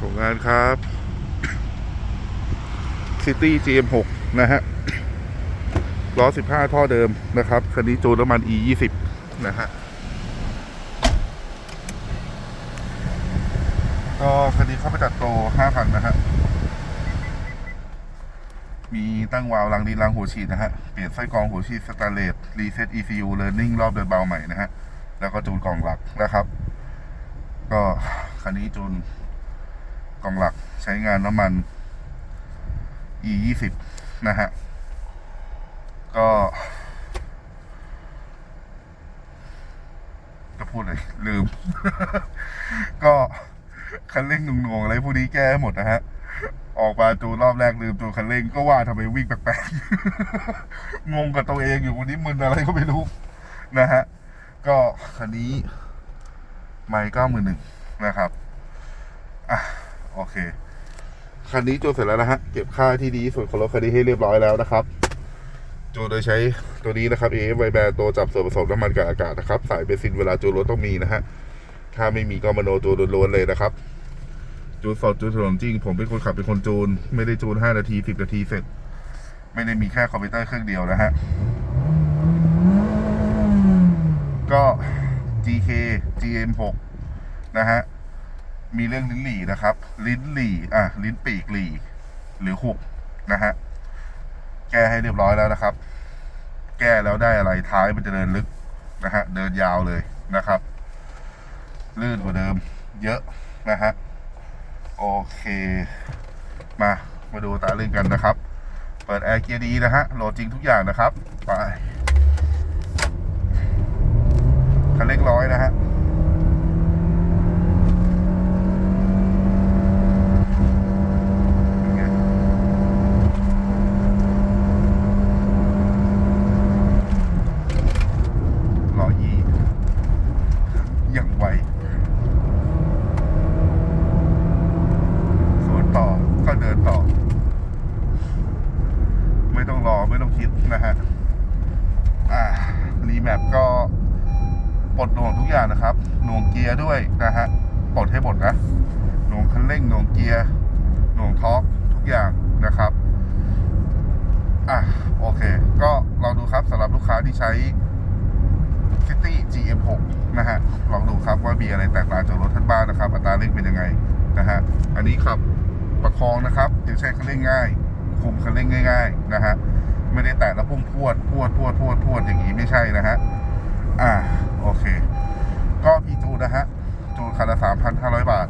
ส่งงานครับ City GM6 นะฮะล้อ 15 ท่อเดิมนะครับ คันนี้จูนน้ำมัน E20 นะฮะก็คันนี้เข้าไปจัดโปร5,000 นะฮะ มีตั้งวาล์วลังดีลังหัวฉีดนะฮะ เปลี่ยนไส้กรองหัวฉีดสแตนเลสรีเซ็ต ECU Learning รอบเดินเบาใหม่นะฮะ แล้วก็จูนกล่องหลักนะครับ ก็คันนี้จูน กล่องหลักใช้งานน้ำมัน e 2 0นะฮะ ก็ จะพูดเลยลืม ก็คันเร่งหนุ่งๆอะไรพวกนี้แก้หมดนะฮะออกมาจูรอบแรกลืมจูนคันเร่งก็ว่าทำไมวิ่งแปลกๆ งงกับตัวเองอยู่วันนี้มึนอะไรก็ไม่รู้นะฮะ ก็คันนี้ ไม่เก้าหมื่นหนึ่งนะครับ อะ โอเค คันนี้จูนเสร็จแล้วนะฮะ เก็บค่าที่ดีที่สุดของรถคันนี้ให้เรียบร้อยแล้วนะครับจูนโดยใช้ตัวนี้นะครับ AF ไวแบนตัวจับส่วนผสมน้ำมันกับอากาศนะครับ สายเบนซินเวลาจูนรถต้องมีนะฮะ ถ้าไม่มีก็มโนจูนล้วนๆเลยนะครับ จูนสดจูนถนนจริง ผมเป็นคนขับเป็นคนจูน ไม่ได้จูน 5 นาที 10 นาทีเสร็จ ไม่ได้มีแค่คอมพิวเตอร์เครื่องเดียวนะฮะ ก็ GK GM6 นะฮะ มีเรื่องลิ้นหลีนะครับ ลิ้นหลีอะลิ้นปีกหลีหรือหุบนะฮะแก้ให้เรียบร้อยแล้วนะครับ แก้แล้วได้อะไรท้ายมันจะเดินลึกนะฮะเดินยาวเลยนะครับลื่นกว่าเดิม เยอะนะฮะโอเค มามาดูตาเลื่นกันนะครับ เปิดแอร์เกียร์ดีนะฮะโหลดจริงทุกอย่างนะครับไปคันเล็กร้อยนะฮะ เป็นไงร้อยยี่ยัง ไวสวนต่อก็เดินต่อ ไม่ต้องรอไม่ต้องคิดนะฮะ อ่ารีแมปก็ปลดหน่วงทุกอย่างนะครับ หน่วงเกียร์ด้วยนะฮะ ปลดให้หมดนะ หน่วงคันเร่ง หน่วงเกียร์ หน่วงท็อร์กทุกอย่างนะครับ อะ โอเค ก็ลองดูครับสำหรับลูกค้าที่ใช้ City GM6 นะฮะ ลองดูครับว่ามี อะไรแตกต่างจากรถท่านบ้านนะครับอัตราเร่งเป็นยังไงนะฮะอันนี้ขับประคองนะครับยังใช้คันเร่งง่าย คุมคันเร่งง่าย ๆนะฮะไม่ได้แตะแล้วพุ่งพวดพวดพวดพวดพวดอย่างนี้ไม่ใช่นะฮะอ่าโอเค ก็พีจูนนะฮะจูนคันละ3,500บาท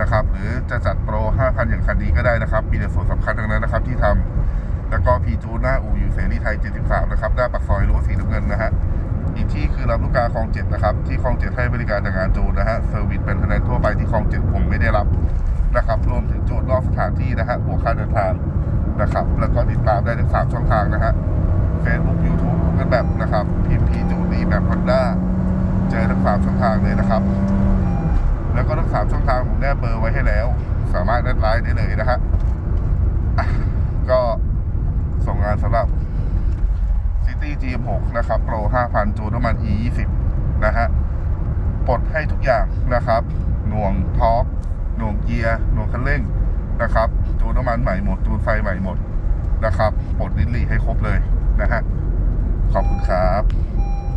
นะครับหรือจะจัดโปร 5,000 อย่างคันนี้ก็ได้นะครับ มีแต่ส่วนสำคัญทั้งนั้นนะครับที่ทำแล้วก็พีจูหน้าอูอยู่เสรีไทย 73 นะครับ หน้าปากซอยรั้วสีน้ำเงินนะฮะ อีกที่คือลำลูกกาคลองเจ็ดนะครับ ที่คลองเจ็ดให้บริการจากงานจูนนะฮะเซอร์วิสเป็นคะแนนทั่วไปที่คลองเจ็ดผมไม่ได้รับนะครับรวมถึงจูนนอกสถานที่นะฮะบวกค่าเดินทางนะครับ แล้วก็ติดตามได้ทั้งสามช่องทางนะฮะ Facebook YouTube กันแบบนะครับพิมพ์พีจูนดีแบบฮอนด้าเจอทั้งสามช่องทางเลยนะครับ แล้วก็ทั้งสามช่องทางผมแนบเบอร์ไว้ให้แล้ว สามารถแอดไลน์ได้เลยนะฮะก็ส่งงานสำหรับ City G6 นะครับโปร 5,000 จูนน้ำมัน E20 นะฮะปลดให้ทุกอย่างนะครับ หน่วงทอร์กหน่วงเกียร์ หน่วงคันเร่งนะครับ จูนน้ำมันใหม่หมด จูนไฟใหม่หมดนะครับปลดลิ้นหลี่ให้ครบเลยนะฮะ ขอบคุณครับ